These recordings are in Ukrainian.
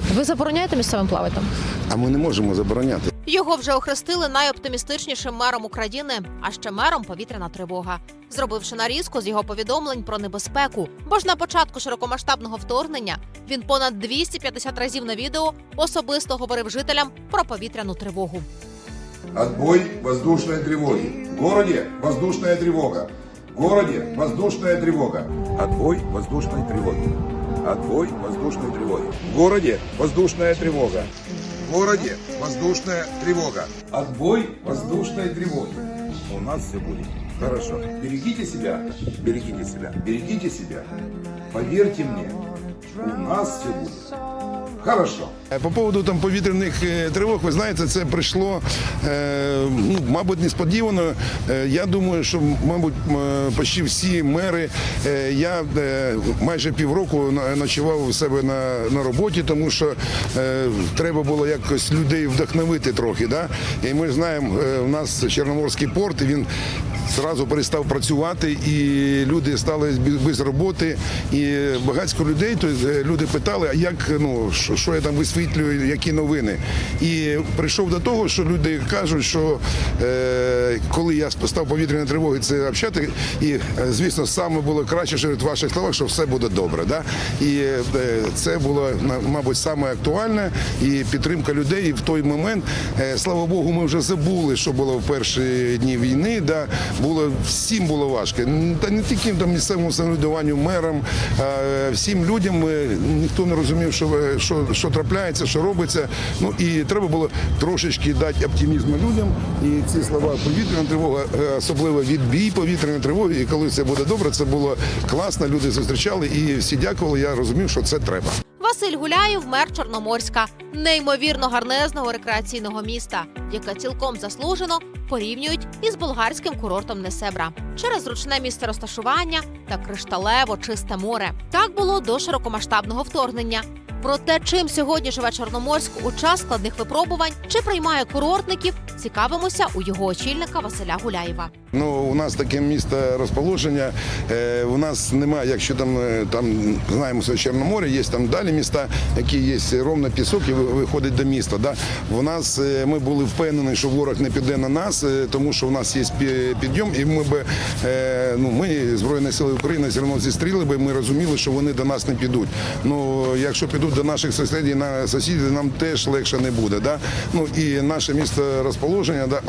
кажу, Ви забороняєте місцевим плавати? а ми не можемо забороняти. Його вже охрестили найоптимістичнішим мером України, а ще мером повітряна тривога, зробивши нарізку з його повідомлень про небезпеку. Бо ж на початку широкомасштабного вторгнення він понад 250 разів на відео особисто говорив жителям про повітряну тривогу. Отбой воздушной тревоги. В городе воздушная тревога. В городе воздушная тревога. Отбой воздушной тревоги. Отбой воздушной тревоги. В городе воздушная тревога. В городе воздушная тревога. Отбой воздушной тревоги. У нас все будет хорошо. Берегите себя. Берегите себя. Берегите себя. Поверьте мне, у нас все будет хорошо. Е, По поводу там повітряних е, тривог, ви знаєте, це прийшло, е, ну, мабуть, несподівано. Я думаю, що, мабуть, почти всі мери. я майже півроку ночував у себе на, на роботі, тому що треба було якось людей вдохновити трохи. Да? І ми знаємо, у нас Чорноморський порт, і він зразу перестав працювати, і люди стали без- роботи. І багатько людей, то е, люди питали, а як ну що, що я там висвітлюю, які новини. І прийшов до того, що люди кажуть, що е, коли я став повітряної тривоги, це общати, і е, звісно, саме було краще серед ваших словах, що все буде добре. Да? І е, це було мабуть саме актуальне і підтримка людей І в той момент. е, Слава Богу, ми вже забули, що було в перші дні війни. Да? Було всім було важко. Та не тільки там місцевому самоврядуванню, мерам, всім людям е, ніхто не розумів, що, е, що, що трапляється, що робиться. Ну і треба було трошечки дати оптимізму людям. І ці слова повітряна тривога, е, особливо відбій повітряної тривоги. І коли це буде добре, це було класно. Люди зустрічали і всі дякували. Я розумів, що це треба. Василь Гуляєв, мер Чорноморська, неймовірно гарнезного рекреаційного міста, яке цілком заслужено порівнюють із болгарським курортом Несебра через ручне місце розташування та кришталево чисте море. Так було до широкомасштабного вторгнення. Про те, чим сьогодні живе Чорноморськ у час складних випробувань, чи приймає курортників, цікавимося у його очільника Василя Гуляєва. Ну, у нас таке місто розположення. Е, у нас немає, якщо там, е, там знаємо, що Чорноморе, є там далі міста, які є ровно пісок і виходить до міста. Да? У нас е, ми були впевнені, що ворог не піде на нас, е, тому що у нас є підйом, і ми би е, ну ми Збройні Сили України все одно зістріли би. Ми розуміли, що вони до нас не підуть. Ну якщо підуть до наших сусідів, на сусідів, нам теж легше не буде. Да? Ну і наше місто розположення, да,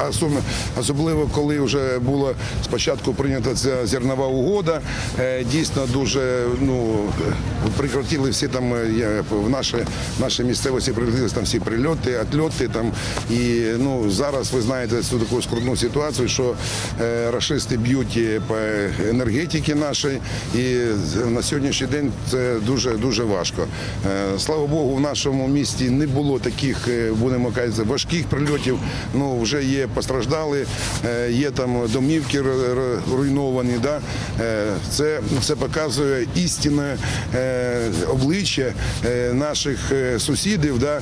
особливо, коли вже було спочатку прийнята ця зернова угода, е, дійсно дуже ну прекратили всі там е, в наші, в нашій місцевості прекратилися там всі прильоти, отльоти там. І ну зараз ви знаєте цю таку скрутну ситуацію, що е, рашисти б'ють по енергетики нашій, і на сьогоднішній день це дуже дуже важко. Е, Слава Богу, в нашому місті не було таких, е, будемо казати, важких прильотів. Ну вже є постраждали, е, є там домівки руйновані. Да? Е, Це, це показує істинне обличчя наших сусідів, да?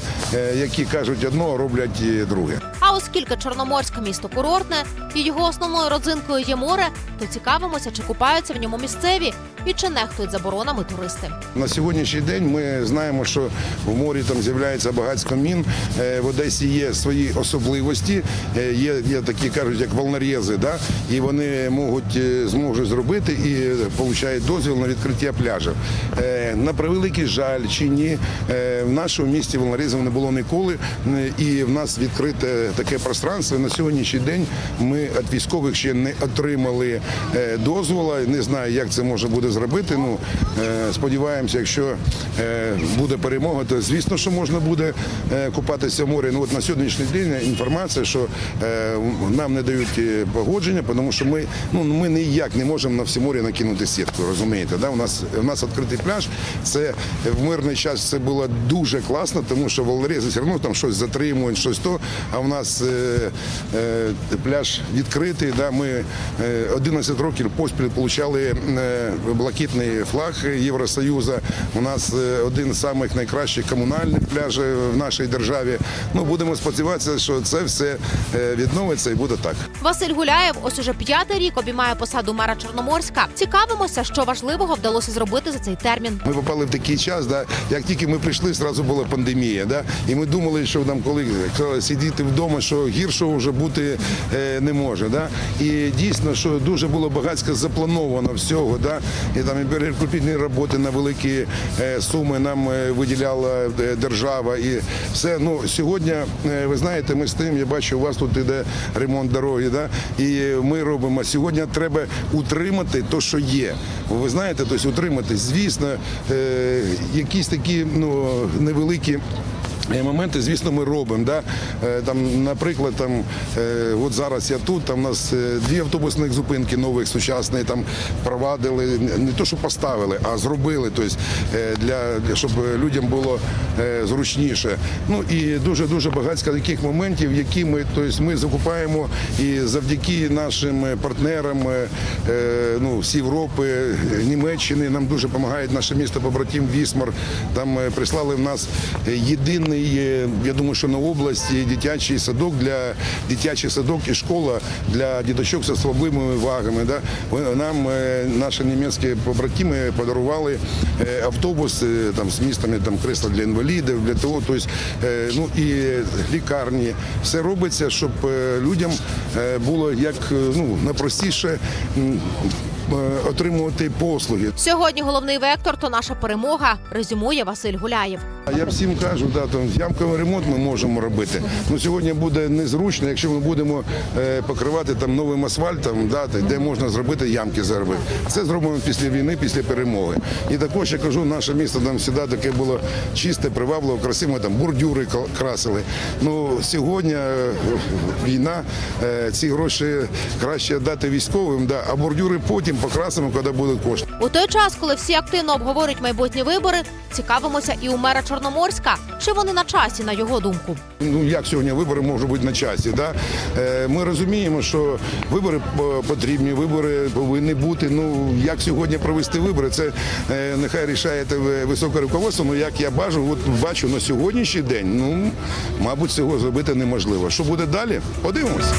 які кажуть одно, а роблять друге. Оскільки Чорноморське місто курортне і його основною родзинкою є море, то цікавимося, чи купаються в ньому місцеві і чи нехтують заборонами туристи. На сьогоднішній день ми знаємо, що в морі там з'являється багатько мін. Е, В Одесі є свої особливості. Е, Є, є такі кажуть, як волнорези, да? і вони можуть е, зможуть зробити і получають дозвіл на відкриття пляжів. На превеликий жаль чи ні, в нашому місті волнорезів не було ніколи. І в нас відкрите таке пространство. На сьогоднішній день ми від військових ще не отримали е, дозвола. Не знаю, як це може буде зробити. Ну е, сподіваємося, якщо е, буде перемога, то звісно, що можна буде купатися в морі. Ну от на сьогоднішній день інформація, що нам не дають погодження, тому що ми ну ми ніяк не можемо на всі морі накинути сітку. Розумієте, да? У нас у нас відкритий пляж. Це в мирний час це було дуже класно, тому що волнорези все одно там щось затримують, щось то. А в нас е, е, пляж відкритий. Да? Ми е, 11 років поспіль отримали е, блакитний флаг Євросоюзу. У нас е, один з найкращих комунальних пляжів в нашій державі. Ну будемо сподіватися, що це все е, відновиться і буде так. Василь Гуляєв ось уже п'ятий рік обіймає посаду мера Чорноморська. Цікавимося, що важливого вдалося зробити за цей термін. Ми попали в такий час, да, як тільки ми прийшли, одразу була пандемія. Да, і ми думали, що нам коли сидіти вдома, що гіршого вже бути е, не може. Да. І дійсно, що дуже було багатько заплановано всього. Да, і там і перекупітні роботи на великі е, суми нам е, виділяла держава. І все. Ну, сьогодні, ви знаєте, ми з тим, я бачу, у вас тут іде ремонт дороги, да, і ми робимо. Сьогодні треба утримати те, що є. Ви знаєте, тобто утримати, звісно, якісь такі ну, невеликі. Моменти, звісно, ми робимо. Да? Е, Там, наприклад, там, е, от зараз я тут, там у нас е, дві автобусних зупинки нових сучасних там провадили, не- то, що поставили, а зробили, тобто, для, щоб людям було зручніше. Ну і дуже-дуже багатько таких моментів, які ми, тобто, ми закупаємо і завдяки нашим партнерам ну, з Європи, Німеччини, нам дуже допомагає наше місто побратим Вісмар. Там прислали в нас єдиний, е, я думаю, що на області дитячий садок для дитячий садок і школа для діточок з особливими вагами. Да? Нам е, наші німецькі побратими подарували е, автобус е, там, з містами там, кресла для інвалідів, для того, тобто, ну і лікарні. Все робиться, щоб людям було як ну, найпростіше отримувати послуги. Сьогодні головний вектор то наша перемога. Резюмує Василь Гуляєв. Я всім кажу, да, там ямковий ремонт ми можемо робити. Ну сьогодні буде незручно, якщо ми будемо е, покривати там новим асфальтом, да, де можна зробити ямки заробити. Це зробимо після війни, після перемоги. І також я кажу, наше місто там завжди таке було чисте, привабливо, красиво, там бурдюри красили. Ну сьогодні е, війна, е, ці гроші краще дати військовим, да, а бурдюри потім покрасимо, коли будуть кошти. У той час, коли всі активно обговорюють майбутні вибори, цікавимося і у мера Чорноморська, чи вони на часі, на його думку. Ну як сьогодні вибори можуть бути на часі? Да? Е, Ми розуміємо, що вибори е, потрібні, вибори повинні бути. Ну як сьогодні провести вибори, це е, нехай рішаєте ви- високе руководство. Ну як я бачу, от бачу на сьогоднішній день, ну мабуть, цього зробити неможливо. Що буде далі? Подивимося.